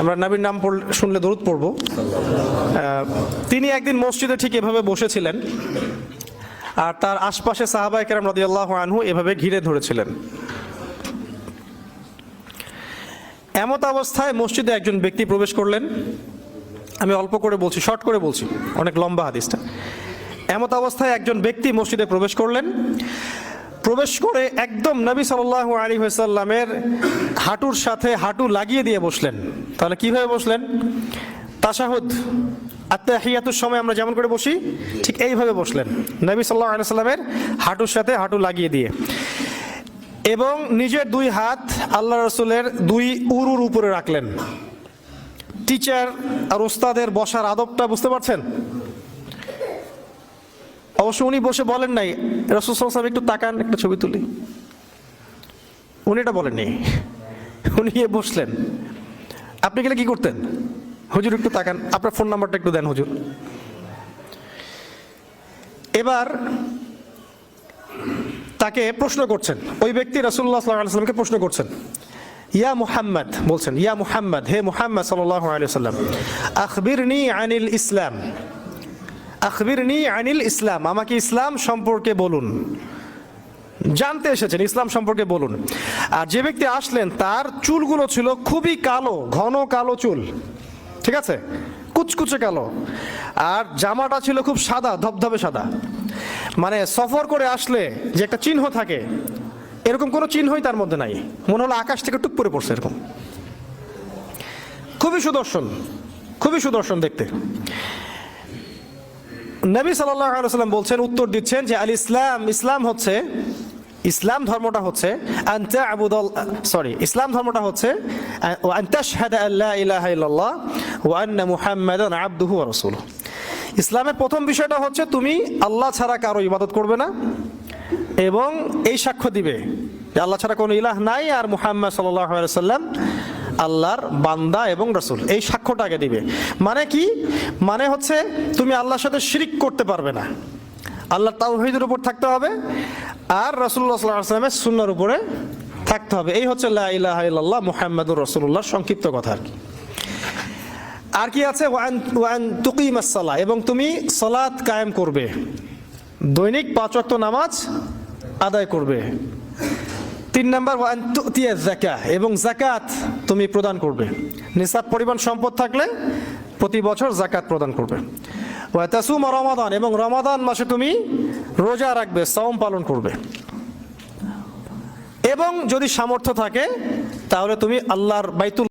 আমরা নবীর নাম শুনলে দরুদ পড়ব। তিনি একদিন মসজিদে ঠিক এভাবে বসেছিলেন আর তার আশপাশে সাহাবাই কেরাম রদি আল্লাহ আনহু এভাবে ঘিরে ধরেছিলেন। এমত অবস্থায় মসজিদে একজন ব্যক্তি প্রবেশ করলেন। আমি অল্প করে বলছি, শর্ট করে বলছি, অনেক লম্বা হাদিসটা। এমত অবস্থায় একজন ব্যক্তি মসজিদে প্রবেশ করলেন। প্রবেশ করে একদম নবী সাল্লাহ আলী সাল্লামের হাঁটুর সাথে হাঁটু লাগিয়ে দিয়ে বসলেন। তাহলে কীভাবে বসলেন? তাসাহুদ আত্মাহিয়াতুর সময় আমরা যেমন করে বসি, ঠিক এইভাবে বসলেন। নবী সাল্লাহ আলি সাল্লামের হাঁটুর সাথে হাঁটু লাগিয়ে দিয়ে। এবং নিজের দুই হাত আল্লাহ রসুলের দুই উরুর উপরে রাখলেন। টিচার আর ওস্তাদের বসার আদবটা বুঝতে পারছেন? অবশ্য উনি বসে বলেন নাই। রসুল সাহেব একটু তাকান, একটা ছবি তুলি। উনি এটা বলেননি। উনি গিয়ে বসলেন। আপনি গেলে কি করতেন? হুজুর একটু তাকান। আপনার ফোন নাম্বারটা একটু দেন হুজুর। এবার তাকে প্রশ্ন করছেন। ওই ব্যক্তি রসুল্লাহ সাল্লামকে প্রশ্ন করছেন। ইয়া মুহাম্মদ, বলছেন, ইয়া মুহাম্মদ, হে মুহাম্মদ সাল্লাহ সাল্লাম আখবিরনি আনিল ইসলাম। আখবিরনি আনিল ইসলাম, আমাকে ইসলাম সম্পর্কে বলুন। জানতে এসেছেন, ইসলাম সম্পর্কে বলুন। আর যে ব্যক্তি আসলেন, তার চুলগুলো ছিল খুবই কালো, ঘন কালো চুল। ঠিক আছে? কুচকুচে কালো। আর জামাটা ছিল খুব সাদা, ধবধবে সাদা। মানে সফর করে আসলে যে একটা চিহ্ন থাকে, এরকম কোনো চিহ্নই তার মধ্যে নাই। মনে হলো আকাশ থেকে টুক করে পড়ছে এরকম। খুবই সুদর্শন খুবই সুদর্শন দেখতে। নবী সাল্লাহ আলাইসাল্লাম বলছেন, উত্তর দিচ্ছেন যে আল ইসলাম ইসলাম হচ্ছে, ইসলাম ধর্মটা হচ্ছে সরি, ইসলাম ধর্মটা হচ্ছে ইসলামের প্রথম বিষয়টা হচ্ছে তুমি আল্লাহ ছাড়া কারও ইবাদত করবে না এবং এই সাক্ষ্য দিবে আল্লাহ ছাড়া কোনো ইলাহ নাই আর মুহাম্মদ সাল্লাহ সাল্লাম আল্লাহর বান্দা এবং রসুল। এই সাক্ষ্যটা আগে দিবে। মানে কি? মানে হচ্ছে তুমি আল্লাহর সাথে শিরিক করতে পারবে না। আল্লাহ তাওহিদের উপর থাকতে হবে আর রসুল্লাহ সাল্লাহ আসলামের সুন্নার উপরে থাকতে হবে। এই হচ্ছে লা ইলাহা ইল্লাল্লাহ মুহাম্মাদুর রসুল্লাহর সংক্ষিপ্ত কথা আর কি। আর কি আছে? ওয়ান ওয়ান তুকিমাস সালাহ এবং তুমি সালাত কায়েম করবে। দৈনিক পাঁচ ওয়াক্ত নামাজ আদায় করবে। তিন নাম্বার ওয়ান তুতিয়া জাকা এবং জাকাত তুমি প্রদান করবে। নিসাব পরিমাণ সম্পদ থাকলে প্রতি বছর জাকাত প্রদান করবে। ওয়াতাসুম রমাদান, এবং রমাদান মাসে তুমি রোজা রাখবে সওম পালন করবে। এবং যদি সামর্থ্য থাকে, তাহলে তুমি আল্লাহর বাইতুল